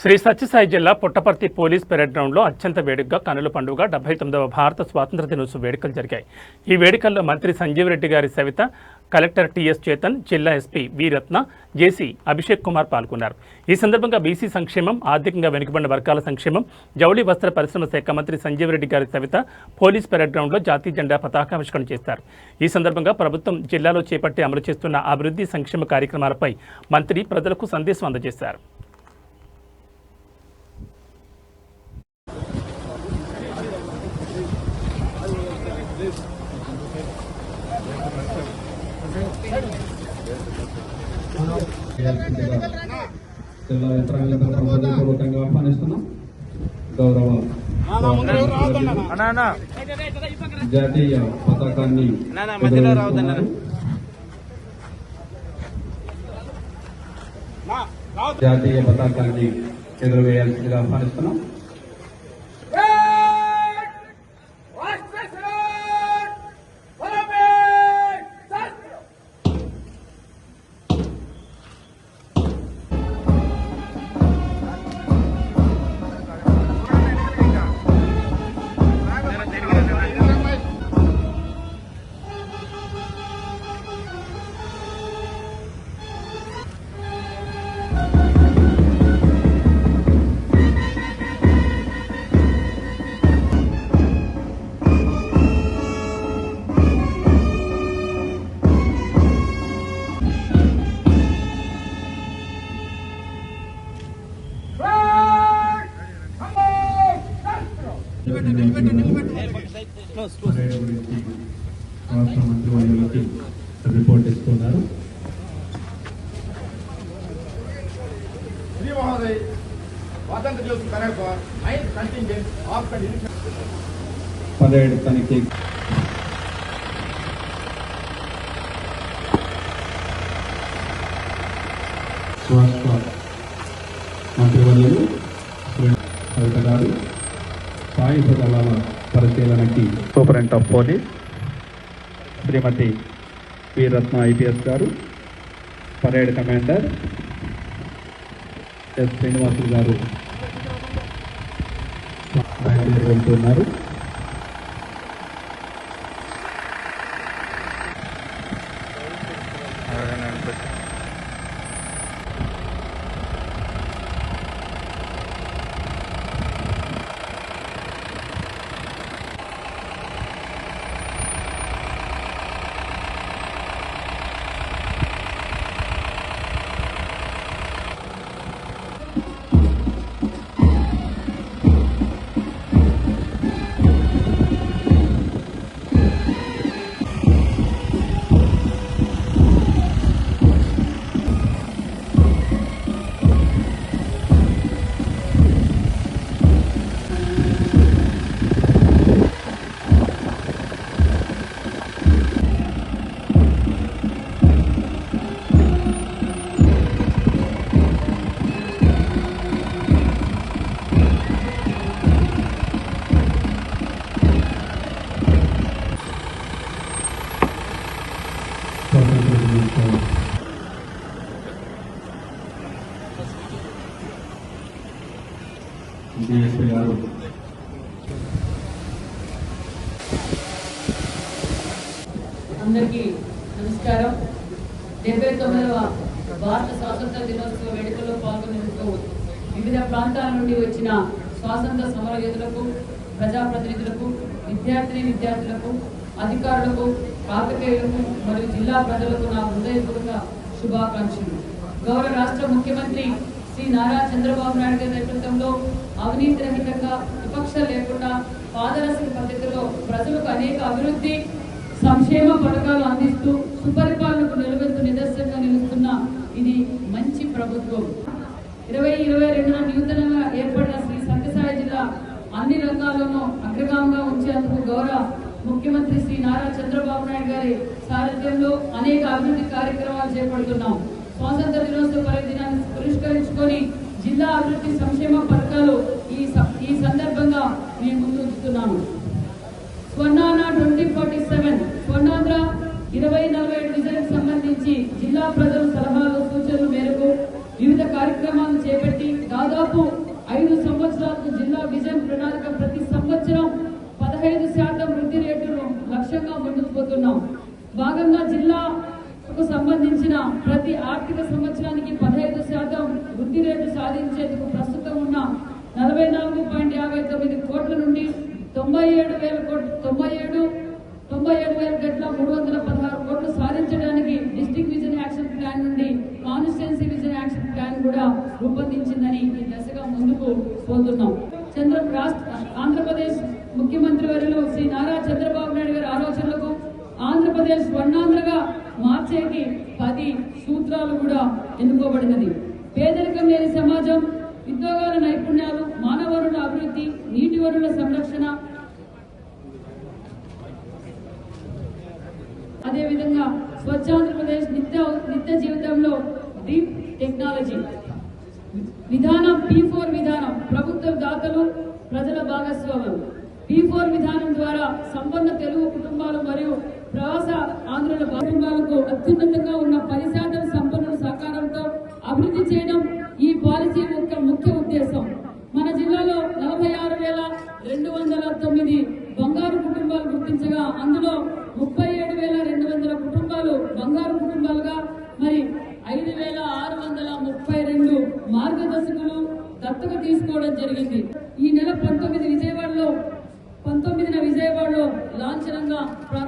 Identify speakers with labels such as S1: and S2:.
S1: శ్రీ సత్యసాయి జిల్లా Puttaparthi police parade గ్రౌండ్లో అత్యంత వేడుకగా కనుల పండుగ డెబ్బై తొమ్మిదవ భారత స్వాతంత్ర దినోత్సవ వేడుకలు జరిగాయి. ఈ వేడుకల్లో మంత్రి సంజీవ్ రెడ్డి గారి సవిత కలెక్టర్ టిఎస్ చేతన్ జిల్లా ఎస్పీ వీరత్న జేసీ అభిషేక్ కుమార్ పాల్గొన్నారు. ఈ సందర్భంగా బీసీ సంక్షేమం ఆర్థికంగా వెనుకబడిన వర్గాల సంక్షేమం జౌళి వస్త్ర పరిశ్రమ శాఖ మంత్రి సంజీవ్ రెడ్డి గారి సవిత పోలీస్ పెరేడ్ గ్రౌండ్లో జాతీయ జెండా పతాకావిష్కరణ చేస్తారు. ఈ సందర్భంగా ప్రభుత్వం జిల్లాలో చేపట్టి అమలు చేస్తున్న అభివృద్ధి సంక్షేమ కార్యక్రమాలపై మంత్రి ప్రజలకు సందేశం అందజేశారు.
S2: జిల్లా యంత్రాంగంతో హృదయపూర్వకంగా ఆహ్వానిస్తున్నాం గౌరవ జాతీయ పతాకాన్ని జాతీయ పతాకాన్ని ఎగురవేయాల్సిందిగా ఆహ్వానిస్తున్నాం. రాష్ట్ర మంత్రి రిపోర్ట్ ఇస్తున్నారు.
S3: శ్రీ మహోదయ్ స్వాతంత్ర జ్యోతి కరెక్ట్ మైన్ కంటింజెంట్
S2: పదిహేడు తనిఖీ. రాష్ట్ర మంత్రివర్యులు కవిత గారు సాయుధ దళాల పరిశీలనకి superintendent of police Shrimati Veeratna IPS గారు పరేడ్ కమాండర్ ఎస్ శ్రీనివాసులు గారు బయలుదేరి వెళ్తున్నారు. డిఎస్పీ గారు.
S4: అందరికీ నమస్కారం. డెబ్బై తొమ్మిదవ భారత స్వాతంత్ర దినోత్సవ వేడుకల్లో పాల్గొనేందుకు వివిధ ప్రాంతాల నుండి వచ్చిన స్వాతంత్ర సమరయోధులకు ప్రజాప్రతినిధులకు విద్యార్థిని విద్యార్థులకు అధికారులకు కాకతీయులకు మరియు జిల్లా ప్రజలకు నా హృదయపూర్వక శుభాకాంక్షలు. గౌరవ రాష్ట్ర ముఖ్యమంత్రి శ్రీ నారా చంద్రబాబు నాయుడు గారి నేతృత్వంలో అవినీతి రహితంగా విపక్ష లేకుండా పాదరసక పద్ధతిలో ప్రజలకు అనేక అభివృద్ధి సంక్షేమ పథకాలు అందిస్తూ సుపరిపాలనకు నిలువెత్తు నిదర్శనంగా నిలుస్తున్న ఇది మంచి ప్రభుత్వం. ఇరవై ఇరవై రెండున నూతనంగా ఏర్పడిన శ్రీ సత్యసాయి జిల్లా అన్ని రంగాల్లోనూ అగ్రగామంగా ఉంచేందుకు గౌరవ ముఖ్యమంత్రి శ్రీ నారా చంద్రబాబు నాయుడు గారి సారథ్యంలో అనేక అభివృద్ధి కార్యక్రమాలు చేపడుతున్నాం. స్వాతంత్ర దినోత్సవ పరిధిని పురస్కరించుకొని జిల్లా అభివృద్ధి సంక్షేమ పథకాలు ఈ ఈ సందర్భంగా నేను ముందుంచుతున్నాను స్వర్ణానా ట్వంటీ ఫార్టీ సెవెన్ స్వర్ణాంధ్ర ఇరవై నలభై ఏడు సంబంధించి జిల్లా ప్రజల సలహాలు సూచనలు మేరకు వివిధ కార్యక్రమాలు చేపట్టి దాదాపు ఐదు సంవత్సరాలకు జిల్లా విజయం ప్రణాళిక ప్రతి సంవత్సరం పదహైదు శాతం వృద్ధి రేటును లక్ష్యంగా ముందుకుపోతున్నాం భాగంగా కు సంబంధించిన ప్రతి ఆర్థిక సంవత్సరానికి పదహైదు శాతం వృద్ధి రేటు సాధించేందుకు ప్రస్తుతం ఉన్న నలభై నాలుగు పాయింట్ యాభై తొమ్మిది కోట్ల నుండి తొంభై ఏడు వేల కోట్లు తొంభై ఏడు తొంభై ఏడు వేల గట్ల మూడు వందల పదహారు కోట్లు సాధించడానికి డిస్ట్రిక్ట్ విజన్ యాక్షన్ ప్లాన్ నుండి కాన్స్టిట్యున్సీ విజన్ యాక్షన్ ప్లాన్ కూడా రూపొందించిందని ఈ దశగా ముందుకు పోతున్నాం. చంద్ర రాష్ట్ర ఆంధ్రప్రదేశ్ ముఖ్యమంత్రి వర్యులు శ్రీ నారా చంద్రబాబు నాయుడు గారి ఆలోచనలకు ఆంధ్రప్రదేశ్ వర్ణాంధ్రగా మార్చేకి పది సూత్రాలు కూడా ఎన్నుకోబడినది. పేదరికం లేని సమాజం ఉద్యోగాల నైపుణ్యాలు మానవ వనరుల అభివృద్ధి నీటి వనరుల సంరక్షణ. అదేవిధంగా స్వచ్ఛాంధ్రప్రదేశ్ నిత్య నిత్య జీవితంలో డీప్ టెక్నాలజీ. విధానం పీ ఫోర్ విధానం ప్రభుత్వ దాతలు ప్రజల భాగస్వామ్యం పీ ఫోర్ విధానం ద్వారా సంపన్న తెలుగు కుటుంబాలు మరియు ప్రవాస ఆంధ్రుల కుటుంబాలకు అత్యున్నతంగా ఉన్న పది శాతం సంపన్నుల సహకారంతో అభివృద్ధి చేయడం ఈ పాలసీ యొక్క ముఖ్య ఉద్దేశం. మన జిల్లాలో నలభై ఆరు వేల రెండు వందల తొమ్మిది బంగారు కుటుంబాలు గుర్తించగా అందులో ముప్పై ఏడు వేల రెండు వందల కుటుంబాలు బంగారు కుటుంబాలుగా మరి ఐదు వేల ఆరు వందల ముప్పై రెండు మార్గదర్శకులు దత్తత తీసుకోవడం జరిగింది. ఈ నెల పంతొమ్మిది విజయవాడలో పంతొమ్మిదిన విజయవాడలో లాంఛనంగా ప్రారంభ